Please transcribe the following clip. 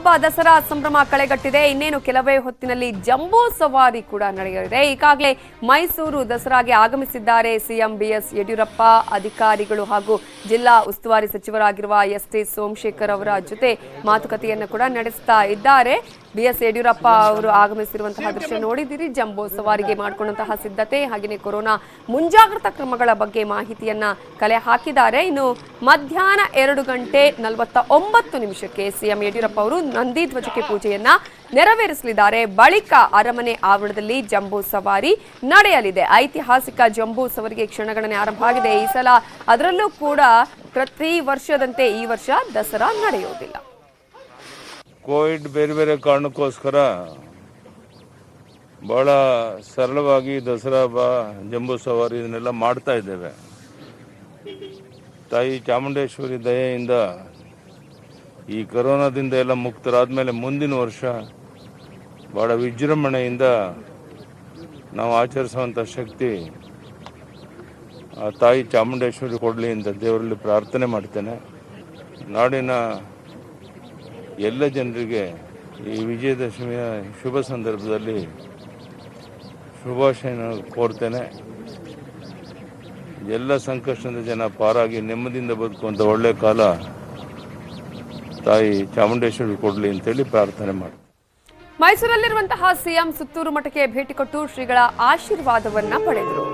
ಹಬ್ಬ, ದಸರಾ ಸಂಭ್ರಮ ಕಳೆಗಟ್ಟಿದೆ. ಇನ್ನೇನು ಕೆಲವೇ ಹೊತ್ತಿನಲ್ಲಿ ಜಂಬೂ ಸವಾರಿ ಕೂಡ ನಡೆಯಲಿದೆ. ಈಗಾಗಲೇ ಮೈಸೂರು ದಸರಾಗೆ ಆಗಮಿಸಿದ್ದಾರೆ ಸಿಎಂ ಬಿಎಸ್ ಯಡಿಯೂರಪ್ಪ. ಅಧಿಕಾರಿಗಳು ಹಾಗೂ ಜಿಲ್ಲಾ ಉಸ್ತುವಾರಿ ಸಚಿವರಾಗಿರುವ ಎಸ್ ಟಿ ಸೋಮಶೇಖರ್ ಅವರ ಜೊತೆ ಮಾತುಕತೆಯನ್ನು ಕೂಡ ನಡೆಸ್ತಾ ಇದ್ದಾರೆ. ಬಿಎಸ್ ಯಡಿಯೂರಪ್ಪ ಅವರು ಆಗಮಿಸಿರುವಂತಹ ದೃಶ್ಯ ನೋಡಿದಿರಿ ಜಂಬೂ ಸವಾರಿಗೆ ಮಾಡಿಕೊಂಡಂತಹ ಸಿದ್ಧತೆ, ಹಾಗೆಯೇ ಕೊರೋನಾ ಮುಂಜಾಗ್ರತಾ ಕ್ರಮಗಳ ಬಗ್ಗೆ ಮಾಹಿತಿಯನ್ನ ಕಲೆ ಹಾಕಿದ್ದಾರೆ. ಇನ್ನು ಮಧ್ಯಾಹ್ನ ಎರಡು ಗಂಟೆ ನಲವತ್ತ ಒಂಬತ್ತು ನಿಮಿಷಕ್ಕೆ ಸಿಎಂ ಯಡಿಯೂರಪ್ಪ ಅವರು ನಂದಿ ಧ್ವಜಕ್ಕೆ ಪೂಜೆಯನ್ನ ನೆರವೇರಿಸಲಿದ್ದಾರೆ. ಬಳಿಕ ಅರಮನೆ ಆವರಣದಲ್ಲಿ ಜಂಬೂ ಸವಾರಿ ನಡೆಯಲಿದೆ. ಐತಿಹಾಸಿಕ ಜಂಬೂ ಸವಾರಿಗೆ ಕ್ಷಣಗಣನೆ ಆರಂಭ ಆಗಿದೆ. ಈ ಸಲ ಅದರಲ್ಲೂ ಕೂಡ ಪ್ರತಿ ವರ್ಷದಂತೆ ಈ ವರ್ಷ ದಸರಾ ನಡೆಯುವುದಿಲ್ಲ. ಕೋವಿಡ್ ಬೇರೆ ಬೇರೆ ಕಾರಣಕ್ಕೋಸ್ಕರ ಬಹಳ ಸರಳವಾಗಿ ದಸರಾ ಬಾ, ಜಂಬೂ ಸವಾರಿ ಇದನ್ನೆಲ್ಲ ಮಾಡ್ತಾ ಇದ್ದೇವೆ. ತಾಯಿ ಚಾಮುಂಡೇಶ್ವರಿ ದಯೆಯಿಂದ ಈ ಕರೋನಾದಿಂದ ಎಲ್ಲ ಮುಕ್ತರಾದ ಮೇಲೆ ಮುಂದಿನ ವರ್ಷ ಭಾಳ ವಿಜೃಂಭಣೆಯಿಂದ ನಾವು ಆಚರಿಸುವಂಥ ಶಕ್ತಿ ಆ ತಾಯಿ ಚಾಮುಂಡೇಶ್ವರಿ ಕೊಡಲಿ ಅಂತ ದೇವರಲ್ಲಿ ಪ್ರಾರ್ಥನೆ ಮಾಡ್ತೇನೆ. ನಾಡಿನ ಎಲ್ಲ ಜನರಿಗೆ ಈ ವಿಜಯದಶಮಿಯ ಶುಭ ಸಂದರ್ಭದಲ್ಲಿ ಶುಭಾಶಯನ ಕೋರ್ತೇನೆ. ಎಲ್ಲ ಸಂಕಷ್ಟದ ಜನ ಪಾರಾಗಿ ನೆಮ್ಮದಿಯಿಂದ ಬದುಕುವಂಥ ಒಳ್ಳೆಯ ಕಾಲ ತಾಯಿ ಚಾಮುಂಡೇಶ್ವರಿ ಕೊಡಲಿ ಅಂತೇಳಿ ಪ್ರಾರ್ಥನೆ ಮಾಡಿ. ಮೈಸೂರಲ್ಲಿರುವಂತಹ ಸಿಎಂ ಸುತ್ತೂರು ಮಠಕ್ಕೆ ಭೇಟಿ ಕೊಟ್ಟು ಶ್ರೀಗಳ ಆಶೀರ್ವಾದವನ್ನ ಪಡೆದರು.